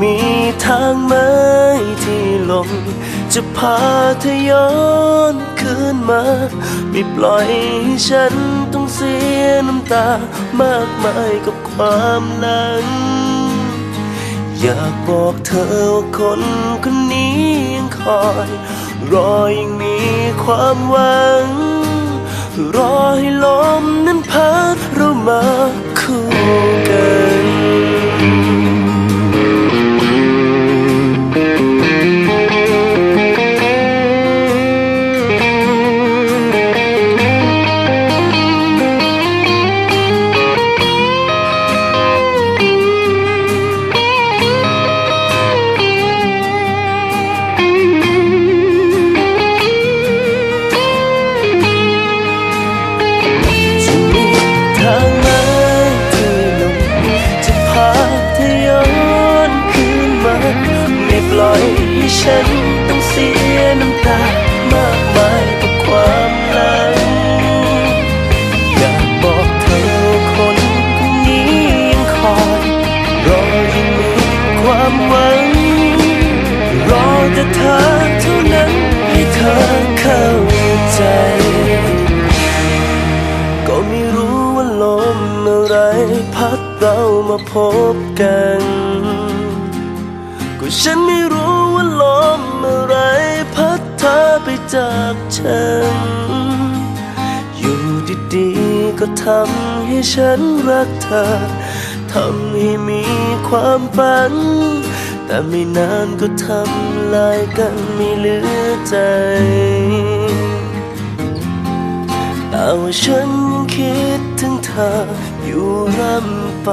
มีทางไหมที่ลม จะพาเธอย้อนคืนมา ไม่ปล่อยให้ฉันต้องเสียน้ำตามากมายกับความหลัง อยากบอกเธอว่าคนคนนี้ยังคอย รอยังมีความหวัง รอให้ลมนั้นพัดเรามาคู่ ฉันต้องเสียน้ำตามากมายกับความหลังอยากบอกเธอคนคนนี้ยังคอยรอยังมีความหวัง รอแต่เธอเท่านั้นให้เธอเข้าใจ ก็ไม่รู้ว่าลมอะไรพัดเรามาพบกัน ฉันไม่รู้ว่าลมอะไรพัดเธอไปจากฉัน อยู่ดีๆก็ทำให้ฉันรักเธอ ทำให้มีความฝัน แต่ไม่นานก็ทำลายกันไม่เหลือใจแต่ว่าฉันยังคิดถึงเธออยู่ร่ำไป